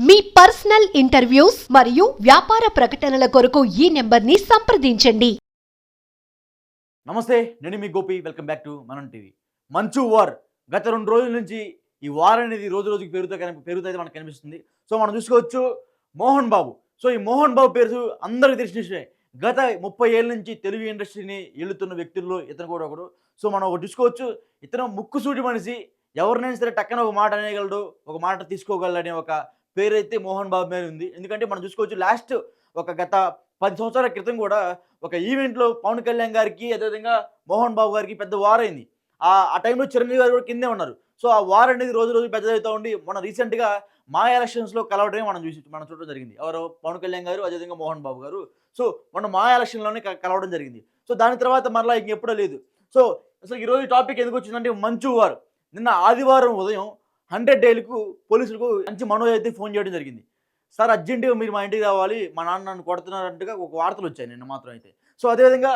మీ personal interviews మరియు వ్యాపార ప్రకటనల కొరకు ఈ నెంబర్ని సంప్రదించండి. నమస్తే నేను మీ Gopi. Welcome back to Manam TV. Manchu war. గత రెండు రోజుల నుంచి ఈ వార్ అనేది రోజు రోజుకి పెరుగుతా కని- పెరుగుతుంది మనకు కనిపిస్తుంది. సో మనం చూసుకోవచ్చు మోహన్ బాబు. సో ఈ మోహన్ బాబు పేరు అందరికీ తెలిసిన విషయమే. గత ముప్పై ఏళ్ళ నుంచి తెలుగు ఇండస్ట్రీని ఏలుతున్న వ్యక్తుల్లో ఇతను కూడా ఒకడు. సో మనం ఒకటి చూసుకోవచ్చు. ఇతను ముక్కుసూటి మనిషి. ఎవరినైనా సరే టక్కన ఒక మాట అనేయగలడు ఒక మాట తీసుకోగలడనే ఒక పేరైతే మోహన్ బాబు మీద ఉంది. ఎందుకంటే మనం చూసుకోవచ్చు లాస్ట్ ఒక గత పది సంవత్సరాల క్రితం కూడా ఒక ఈవెంట్లో పవన్ కళ్యాణ్ గారికి అదేవిధంగా మోహన్ బాబు గారికి పెద్ద వార్ అయింది. ఆ ఆ టైంలో చిరంజీవి గారు కూడా కిందే ఉన్నారు. సో ఆ వార్ అనేది రోజు రోజు పెద్దదవుతూ ఉండి మన రీసెంట్గా మా ఎలక్షన్స్లో కలవడమే మనం చూసి మనం చూడడం జరిగింది. ఎవరు పవన్ కళ్యాణ్ గారు అదేవిధంగా మోహన్ బాబు గారు. సో మన మా ఎలక్షన్లోనే కలవడం జరిగింది. సో దాని తర్వాత మరలా ఇంకెప్పుడూ లేదు. సో అసలు ఈరోజు టాపిక్ ఎందుకు వచ్చిందంటే మంచు వారు. నిన్న ఆదివారం ఉదయం హండ్రెడ్ డేలకు పోలీసులకు మంచి మనోజ్ అయితే ఫోన్ చేయడం జరిగింది. సార్ అర్జెంటుగా మీరు మా ఇంటికి రావాలి మా నాన్న నన్ను కొడుతున్నారంటగా ఒక వార్తలు వచ్చాయి నిన్న మాత్రం అయితే. సో అదేవిధంగా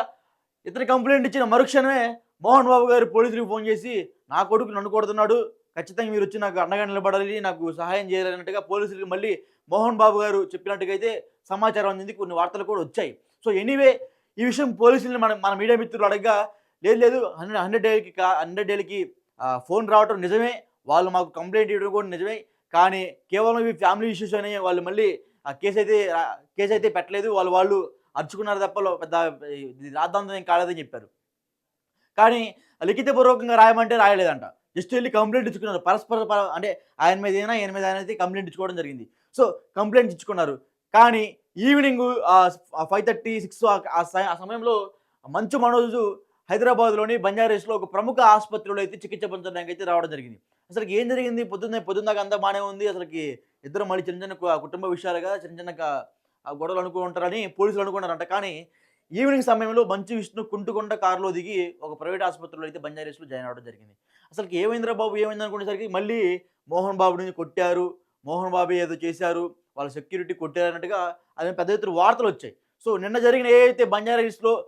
ఇతని కంప్లైంట్ ఇచ్చిన మరుక్షణమే మోహన్ బాబు గారు పోలీసులకు ఫోన్ చేసి నా కొడుకు నన్ను కొడుతున్నాడు ఖచ్చితంగా మీరు వచ్చి నాకు అండగా నిలబడాలి నాకు సహాయం చేయాలన్నట్టుగా పోలీసులకు మళ్ళీ మోహన్ బాబు గారు చెప్పినట్టుగైతే అయితే సమాచారం అందింది కొన్ని వార్తలు కూడా వచ్చాయి. సో ఎనీవే ఈ విషయం పోలీసులు మన మన మీడియా మిత్రులు అడగగా లేదు లేదు హండ్రెడ్ హండ్రెడ్ డేలకి హండ్రెడ్ డేలకి ఫోన్ రావటం నిజమే వాళ్ళు మాకు కంప్లైంట్ ఇవ్వడం కూడా నిజమే. కానీ కేవలం ఇవి ఫ్యామిలీ ఇష్యూస్ అని వాళ్ళు మళ్ళీ ఆ కేసు అయితే కేసు అయితే పెట్టలేదు. వాళ్ళు వాళ్ళు అరుచుకున్నారు తప్ప పెద్ద రాద్దాంతం ఏం కాలేదని చెప్పారు. కానీ లిఖితపూర్వకంగా రాయమంటే రాయలేదంట. జస్ట్ వెళ్ళి కంప్లైంట్ ఇచ్చుకున్నారు. పరస్పర అంటే ఆయన మీద అయినా ఆయన మీద అయితే కంప్లైంట్ ఇచ్చుకోవడం జరిగింది. సో కంప్లైంట్ ఇచ్చుకున్నారు. కానీ ఈవినింగ్ ఫైవ్ థర్టీ సిక్స్ ఆ ఆ సమయంలో మంచు మనోజు హైదరాబాద్లోని బంజారాస్లో ఒక ప్రముఖ ఆసుపత్రిలో అయితే చికిత్స పొందడానికి అయితే రావడం జరిగింది. అసలు ఏం జరిగింది? పొద్దున్నే పొద్దున్నాక అంతా బాగానే ఉంది. అసలుకి ఇద్దరు మళ్ళీ చిన్న చిన్న కు- కుటుంబ విషయాలుగా చిన్న చిన్న ఆ గొడవలు అనుకుంటారని పోలీసులు అనుకున్నారంట కానీ ఈవినింగ్ సమయంలో మంచి విష్ణు కుంటుకుంట కారులో దిగి ఒక ప్రైవేట్ ఆసుపత్రిలో అయితే బంజారీస్లో జాయిన్ అవ్వడం జరిగింది. అసలు ఏమైందిరా బాబు? ఏమైంది అనుకునేసరికి మళ్ళీ మోహన్ బాబుని కొట్టారు. మోహన్ బాబు ఏదో చేశారు. వాళ్ళ సెక్యూరిటీ కొట్టారు అన్నట్టుగా అది పెద్ద ఎత్తున వార్తలు వచ్చాయి. సో నిన్న జరిగిన ఏదైతే బంజారీస్లో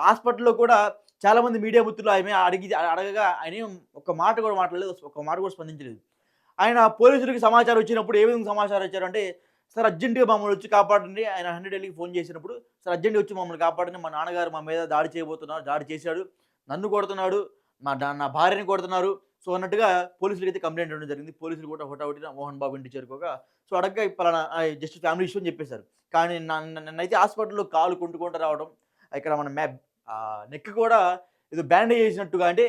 హాస్పిటల్లో కూడా చాలా మంది మీడియా మిత్రులు ఆయన అడిగి అడగగా ఆయన ఒక మాట కూడా మాట్లాడలేదు ఒక మాట కూడా స్పందించలేదు. ఆయన పోలీసులకి సమాచారం వచ్చినప్పుడు ఏ విధంగా సమాచారం ఇచ్చారంటే సార్ అర్జెంటుగా మమ్మల్ని వచ్చి కాపాడండి ఆయన హండ్రెడ్ వెళ్ళి ఫోన్ చేసినప్పుడు సార్ అర్జెంటుగా వచ్చి మమ్మల్ని కాపాడండి మా నాన్నగారు మా మీద దాడి చేయబోతున్నారు దాడి చేశాడు నన్ను కొడుతున్నాడు మా నా భార్యని కొడుతున్నారు. సో అన్నట్టుగా పోలీసులకి అయితే కంప్లైంట్ ఇవ్వడం జరిగింది. పోలీసులు కూడా హోటాహోటిన మోహన్ బాబు ఇంటి చేరుకోగా సో అడగ్గా పలానా జస్ట్ ఫ్యామిలీ ఇష్యూ అని చెప్పేశారు. కానీ నన్ను నన్నైతే హాస్పిటల్లో కాలు కొంటుకుంటూ రావడం ఇక్కడ మన మ్యాప్ నెక్ కూడా ఏదో బ్యాండేజ్ చేసినట్టుగా అంటే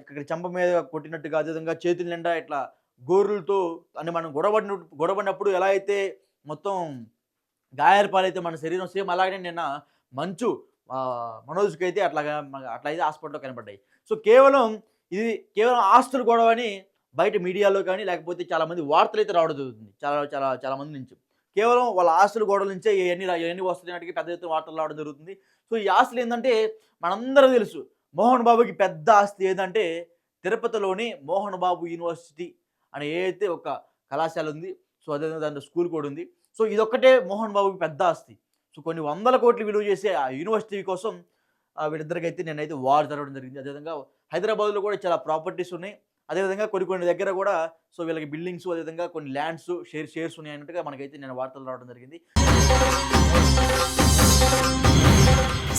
ఇక్కడ చెంప మీద కొట్టినట్టుగా అదేవిధంగా చేతుల నిండా ఇట్లా గోర్రులతో అని మనం గొడవడిన గొడవడినప్పుడు ఎలా అయితే మొత్తం గాయాల పాలైతే మన శరీరం సేమ్ అలాగనే నిన్న మంచు మనోజ్కి అయితే అట్లాగా అట్లా అయితే హాస్పిటల్లో కనబడ్డాయి. సో కేవలం ఇది కేవలం ఆస్తులు గొడవ అని బయట మీడియాలో కానీ లేకపోతే చాలామంది వార్తలు అయితే రావడం జరుగుతుంది. చాలా చాలా చాలా మంది నుంచి. కేవలం వాళ్ళ ఆస్తులు గోడల నుంచే ఇవన్నీ ఇవన్నీ వస్తున్నాయి పెద్ద ఎత్తున వార్తలు రావడం జరుగుతుంది. సో ఈ ఆస్తులు ఏంటంటే మనందరూ తెలుసు. మోహన్ బాబుకి పెద్ద ఆస్తి ఏంటంటే తిరుపతిలోని మోహన్ బాబు యూనివర్సిటీ అని ఏదైతే ఒక కళాశాల ఉంది సో అదేవిధంగా దాంట్లో స్కూల్ కూడా ఉంది. సో ఇదొక్కటే మోహన్ బాబుకి పెద్ద ఆస్తి. సో కొన్ని వందల కోట్లు విలువ చేసే ఆ యూనివర్సిటీ కోసం వీళ్ళిద్దరికైతే నేనైతే వార్ జరగడం జరిగింది. అదేవిధంగా హైదరాబాద్లో కూడా చాలా ప్రాపర్టీస్ ఉన్నాయి. అదేవిధంగా కొన్ని కొన్ని దగ్గర కూడా సో వీళ్ళకి బిల్డింగ్స్ అదేవిధంగా కొన్ని ల్యాండ్స్ షేర్ షేర్స్ ఉన్నాయి అన్నట్టుగా మనకైతే నేను వార్తలు రావడం జరిగింది.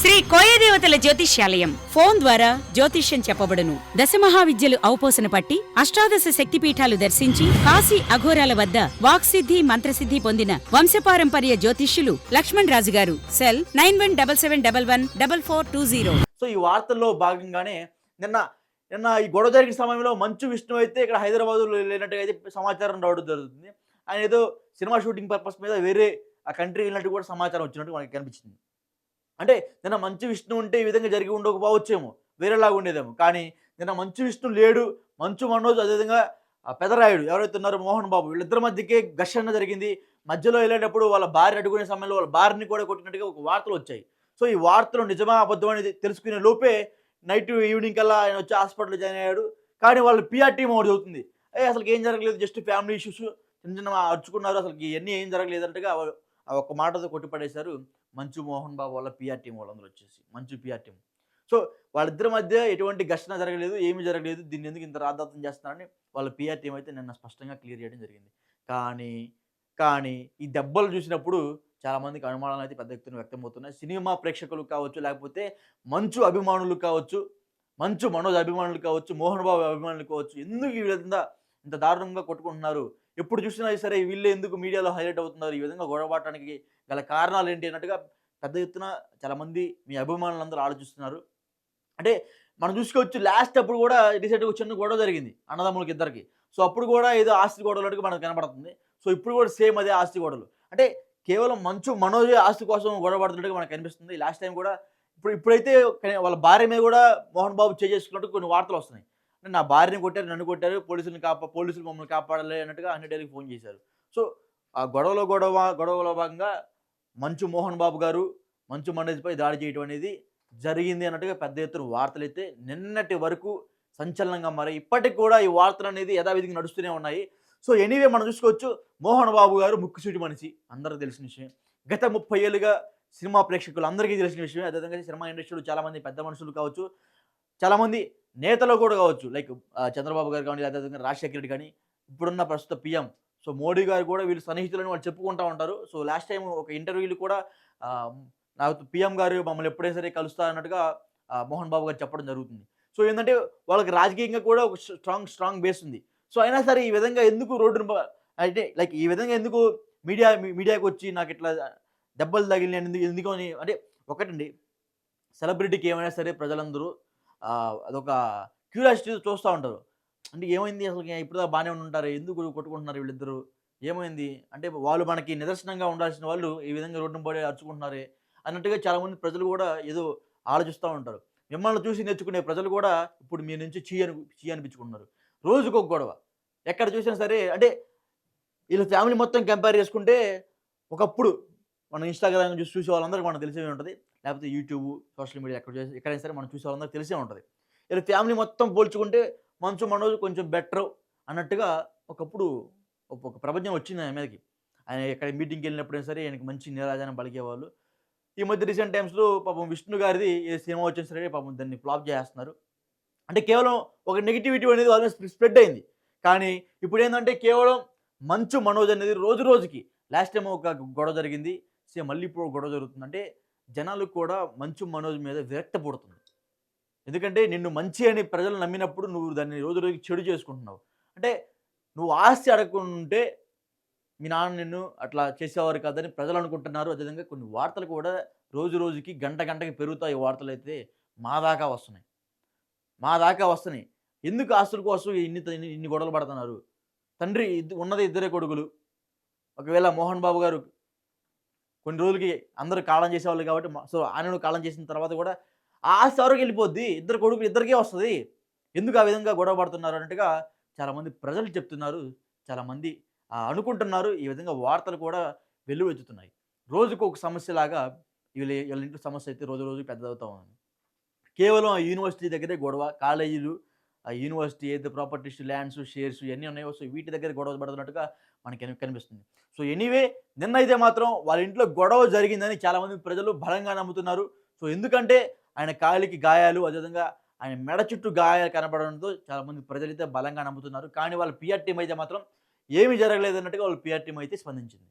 శ్రీ కోయదేవతల జ్యోతిష్యాలయం ఫోన్ ద్వారా జ్యోతిష్యం చెప్పబడును. దశమహావిద్యలు ఔపోసన పట్టి అష్టాదశ శక్తిపీఠాలు దర్శించి కాశీ అఘోరాల వద్ద వాక్సిద్ధి మంత్రసిద్ధి పొందిన వంశపారంపర్య జ్యోతిష్యులు లక్ష్మణ్ రాజు గారు. Cell nine one double seven double one double four two zero. So ఈ వార్తల్లో భాగంగానే నిన్న నిన్న ఈ గొడవ జరిగిన సమయంలో మంచు విష్ణు అయితే ఇక్కడ హైదరాబాద్లో లేనట్టుగా అయితే సమాచారం రావడం జరుగుతుంది. ఆయన ఏదో సినిమా షూటింగ్ పర్పస్ మీద వేరే ఆ కంట్రీ వెళ్ళినట్టు కూడా సమాచారం వచ్చినట్టు మనకి కనిపించింది. అంటే నిన్న మంచు విష్ణు ఉంటే ఈ విధంగా జరిగి ఉండకపోవచ్చేమో వేరేలాగా ఉండేదేమో. కానీ నిన్న మంచు విష్ణు లేడు మంచు మనోజ్ అదేవిధంగా పెదరాయుడు ఎవరైతే ఉన్నారో మోహన్ బాబు వీళ్ళిద్దరి మధ్యకే ఘర్షణ జరిగింది. మధ్యలో వెళ్ళేటప్పుడు వాళ్ళ భార్య అడ్డుకునే సమయంలో వాళ్ళ భార్యని కూడా కొట్టినట్టుగా ఒక వార్తలు వచ్చాయి. సో ఈ వార్తలు నిజమా అబద్ధం అనేది తెలుసుకునే లోపే నైట్ ఈవినింగ్ కల్లా ఆయన వచ్చి హాస్పిటల్లో జాయిన్ అయ్యాడు. కానీ వాళ్ళు పిఆర్ టీం ఒకటి చదువుతుంది. ఏ అసలు ఏం జరగలేదు జస్ట్ ఫ్యామిలీ ఇష్యూస్. చిన్న చిన్న అరుచుకున్నారు అసలు ఇవన్నీ ఏం జరగలేదు ఒక మాటతో కొట్టిపడేశారు మంచు మోహన్ బాబు వాళ్ళ పిఆర్ టీం వాళ్ళందరూ వచ్చేసి. మంచు పిఆర్ టీం. సో వాళ్ళిద్దరి మధ్య ఎటువంటి ఘర్షణ జరగలేదు ఏమీ జరగలేదు. దీన్ని ఎందుకు ఇంత రాద్దాతం చేస్తున్నారని వాళ్ళ పిఆర్ టీం అయితే నిన్న స్పష్టంగా క్లియర్ చేయడం జరిగింది. కానీ కానీ ఈ దెబ్బలు చూసినప్పుడు చాలా మందికి అనుమానాలు అయితే పెద్ద ఎత్తున వ్యక్తమవుతున్నాయి. సినిమా ప్రేక్షకులు కావచ్చు లేకపోతే మంచు అభిమానులు కావచ్చు మంచు మనోజ్ అభిమానులు కావచ్చు మోహన్ బాబు అభిమానులు కావచ్చు ఎందుకు ఈ విధంగా ఇంత దారుణంగా కొట్టుకుంటున్నారు? ఎప్పుడు చూసినా సరే వీళ్ళే ఎందుకు మీడియాలో హైలైట్ అవుతున్నారు? ఈ విధంగా గొడవపడటానికి గల కారణాలు ఏంటి అన్నట్టుగా పెద్ద ఎత్తున చాలా మంది మీ అభిమానులందరూ ఆలోచిస్తున్నారు. అంటే మనం చూసుకోవచ్చు లాస్ట్ అప్పుడు కూడా రీసెంట్గా చిన్న గొడవ జరిగింది అన్నదమ్ములకి ఇద్దరికి. సో అప్పుడు కూడా ఏదో ఆస్తి గొడవలుగా మనకు కనబడుతుంది. సో ఇప్పుడు కూడా సేమ్ అదే ఆస్తి గొడవలు. అంటే కేవలం మంచు మనోజ్ ఆస్తి కోసం గొడవపడుతున్నట్టుగా మనకు కనిపిస్తుంది లాస్ట్ టైం కూడా ఇప్పుడు ఇప్పుడైతే వాళ్ళ భార్య మీద కూడా మోహన్ బాబు చేసుకున్నట్టు కొన్ని వార్తలు వస్తున్నాయి. అంటే నా భార్యని కొట్టారు నన్ను కొట్టారు పోలీసులను కాపా పోలీసులు మమ్మల్ని కాపాడాలి అన్నట్టుగా అన్ని ఫోన్ చేశారు. సో ఆ గొడవలో గొడవ గొడవలో భాగంగా మంచు మోహన్ బాబు గారు మంచు మనోజ్పై దాడి చేయడం అనేది జరిగింది అన్నట్టుగా పెద్ద ఎత్తున వార్తలు అయితే నిన్నటి వరకు సంచలనంగా మారాయి. ఇప్పటికి కూడా ఈ వార్తలు అనేది యథావిధిగా నడుస్తూనే ఉన్నాయి. సో ఎనీవే మనం చూసుకోవచ్చు మోహన్ బాబు గారు ముక్కుసూటి మనిషి. అందరూ తెలిసిన విషయం. గత ముప్పై ఏళ్ళుగా సినిమా ప్రేక్షకులు అందరికీ తెలిసిన విషయం అదేవిధంగా సినిమా ఇండస్ట్రీలో చాలామంది పెద్ద మనుషులు కావచ్చు చాలామంది నేతలు కూడా కావచ్చు. లైక్ చంద్రబాబు గారు కానీ అదేవిధంగా రాజశేఖర రెడ్డి కానీ ఇప్పుడున్న ప్రస్తుత పిఎం. సో మోడీ గారు కూడా వీళ్ళు సన్నిహితులని వాళ్ళు చెప్పుకుంటూ ఉంటారు. సో లాస్ట్ టైం ఒక ఇంటర్వ్యూలు కూడా నాకు పిఎం గారు మమ్మల్ని ఎప్పుడే సరే కలుస్తా అన్నట్టుగా మోహన్ బాబు గారు చెప్పడం జరుగుతుంది. సో ఏంటంటే వాళ్ళకి రాజకీయంగా కూడా ఒక స్ట్రాంగ్ స్ట్రాంగ్ బేస్ ఉంది. సో అయినా సరే ఈ విధంగా ఎందుకు రోడ్డు అంటే లైక్ ఈ విధంగా ఎందుకు మీడియా మీడియాకి వచ్చి నాకు ఇట్లా దెబ్బలు తగిలిన ఎందుకు ఎందుకు అని అంటే ఒకటండి. సెలబ్రిటీకి ఏమైనా సరే ప్రజలందరూ అదొక క్యూరియాసిటీ చూస్తూ ఉంటారు. అంటే ఏమైంది అసలు ఇప్పుడు బాగానే ఉంటారు ఎందుకు కొట్టుకుంటున్నారు వీళ్ళిద్దరూ? ఏమైంది? అంటే వాళ్ళు మనకి నిదర్శనంగా ఉండాల్సిన వాళ్ళు ఈ విధంగా రోడ్డు పడి అరుచుకుంటున్నారే అన్నట్టుగా చాలామంది ప్రజలు కూడా ఏదో ఆలోచిస్తూ ఉంటారు. మిమ్మల్ని చూసి నేర్చుకునే ప్రజలు కూడా ఇప్పుడు మీ నుంచి చీ అని చీ అనిపించుకుంటున్నారు. రోజుకు ఒక గొడవ. ఎక్కడ చూసినా సరే అంటే వీళ్ళ ఫ్యామిలీ మొత్తం కంపేర్ చేసుకుంటే ఒకప్పుడు మనం ఇన్స్టాగ్రామ్ చూసి చూసే వాళ్ళందరికీ మనకు తెలిసే ఉంటుంది. లేకపోతే యూట్యూబ్ సోషల్ మీడియా ఎక్కడ చూసి ఎక్కడైనా సరే మనం చూసే వాళ్ళందరికీ తెలిసే ఉంటుంది. వీళ్ళ ఫ్యామిలీ మొత్తం పోల్చుకుంటే మంచు మనోజ్ కొంచెం బెటర్ అన్నట్టుగా ఒకప్పుడు ఒక- ప్రపంచం వచ్చింది ఆయన మీదకి. ఆయన ఎక్కడ మీటింగ్కి వెళ్ళినప్పుడైనా సరే ఆయనకి మంచి నిరాజానం పలికేవాళ్ళు. ఈ మధ్య రీసెంట్ టైమ్స్లో పాపం విష్ణు గారిది ఏ సినిమా వచ్చిన సరే పాపం దాన్ని ఫ్లాప్ చేస్తున్నారు. అంటే కేవలం ఒక నెగిటివిటీ అనేది వాళ్ళని స్ప్రెడ్ అయింది. కానీ ఇప్పుడు ఏంటంటే కేవలం మంచు మనోజ్ అనేది రోజు రోజుకి లాస్ట్ టైం ఒక గొడవ జరిగింది సేమ్ మళ్ళీ ఇప్పుడు ఒక గొడవ జరుగుతుంది. అంటే జనాలు కూడా మంచు మనోజ్ మీద విరక్త పుడుతుంది ఎందుకంటే నిన్ను మంచి అని ప్రజలు నమ్మినప్పుడు నువ్వు దాన్ని రోజు రోజుకి చెడు చేసుకుంటున్నావు. అంటే నువ్వు ఆస్తి అడగకుంటే మీ నాన్న నిన్ను అట్లా చేసేవారు కాదని ప్రజలు అనుకుంటున్నారు. అదేవిధంగా కొన్ని వార్తలు కూడా రోజు రోజుకి గంట గంటకి పెరుగుతాయి. వార్తలు అయితే మా దాకా వస్తున్నాయి. మా దాకా వస్తున్నాయి. ఎందుకు ఆస్తుల కోసం ఇన్ని ఇన్ని గొడవలు పడుతున్నారు? తండ్రి ఉన్నది ఇద్దరే కొడుకులు. ఒకవేళ మోహన్ బాబు గారు కొన్ని రోజులకి అందరూ కాలం చేసేవాళ్ళు కాబట్టి సో ఆయన కాలం చేసిన తర్వాత కూడా ఆస్తి ఎవరికి వెళ్ళిపోద్ది? ఇద్దరు కొడుకులు ఇద్దరికే వస్తుంది. ఎందుకు ఆ విధంగా గొడవ పడుతున్నారు అన్నట్టుగా చాలామంది ప్రజలు చెప్తున్నారు. చాలామంది అనుకుంటున్నారు. ఈ విధంగా వార్తలు కూడా వెల్లువెత్తుతున్నాయి. రోజుకు ఒక సమస్యలాగా వీళ్ళ వీళ్ళ ఇంట్లో సమస్య అయితే రోజు రోజు పెద్దదవుతా ఉంది. కేవలం ఆ యూనివర్సిటీ దగ్గరే గొడవ కాలేజీలు ఆ యూనివర్సిటీ ఏదైతే ప్రాపర్టీస్ ల్యాండ్స్ షేర్స్ ఇవన్నీ ఉన్నాయో సో వీటి దగ్గర గొడవ పడుతున్నట్టుగా మనకి కనిపిస్తుంది. సో ఎనీవే నిన్న అయితే మాత్రం వాళ్ళ ఇంట్లో గొడవ జరిగిందని చాలామంది ప్రజలు బలంగా నమ్ముతున్నారు. సో ఎందుకంటే ఆయన కాలికి గాయాలు అదేవిధంగా ఆయన మెడ చుట్టూ గాయాలు కనపడడంతో చాలామంది ప్రజలైతే బలంగా నమ్ముతున్నారు. కానీ వాళ్ళ పిఆర్ టీం అయితే మాత్రం ఏమీ జరగలేదు అన్నట్టుగా వాళ్ళ పిఆర్ టీం అయితే స్పందించింది.